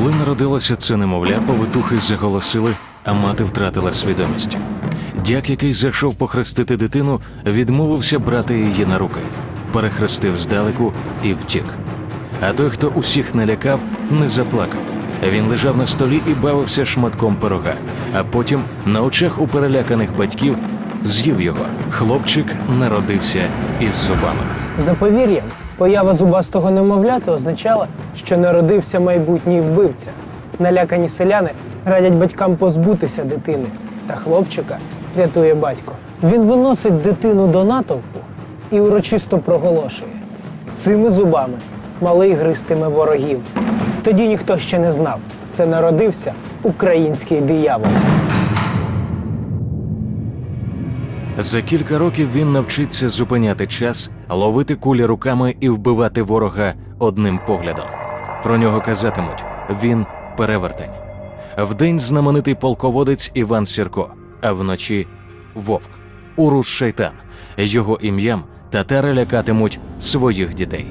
Коли народилося це немовля, повитухи заголосили, а мати втратила свідомість. Дяк, який зайшов похрестити дитину, відмовився брати її на руки, перехрестив здалеку і втік. А той, хто усіх налякав, не заплакав. Він лежав на столі і бавився шматком пирога, а потім, на очах у переляканих батьків, з'їв його. Хлопчик народився із зубами. За повір'ям, поява зубастого немовляти означала, що народився майбутній вбивця. Налякані селяни радять батькам позбутися дитини, та хлопчика рятує батько. Він виносить дитину до натовпу і урочисто проголошує: цими зубами малий гристиме ворогів. Тоді ніхто ще не знав. Це народився український диявол. За кілька років він навчиться зупиняти час, ловити кулі руками і вбивати ворога одним поглядом. Про нього казатимуть він перевертень. Вдень знаменитий полководець Іван Сірко, а вночі вовк, урус шайтан. Його ім'ям татари лякатимуть своїх дітей.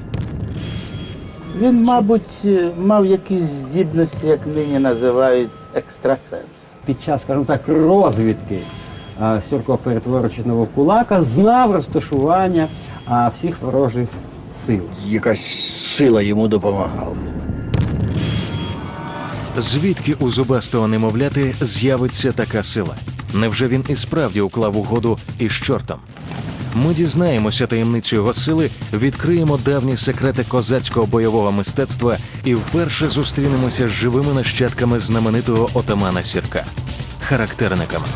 Він, мабуть, е, мав якісь здібності, як нині називають екстрасенс. під час, скажімо так, розвідки Сюрко, перетворюючи на вовкулака, знав розташування всіх ворожих сил. якась сила йому допомагала. Звідки у зубастого немовляти з'явиться така сила? Невже він і справді уклав угоду із чортом? Ми дізнаємося таємницю його сили, відкриємо давні секрети козацького бойового мистецтва і вперше зустрінемося з живими нащадками знаменитого отамана Сірка характерниками.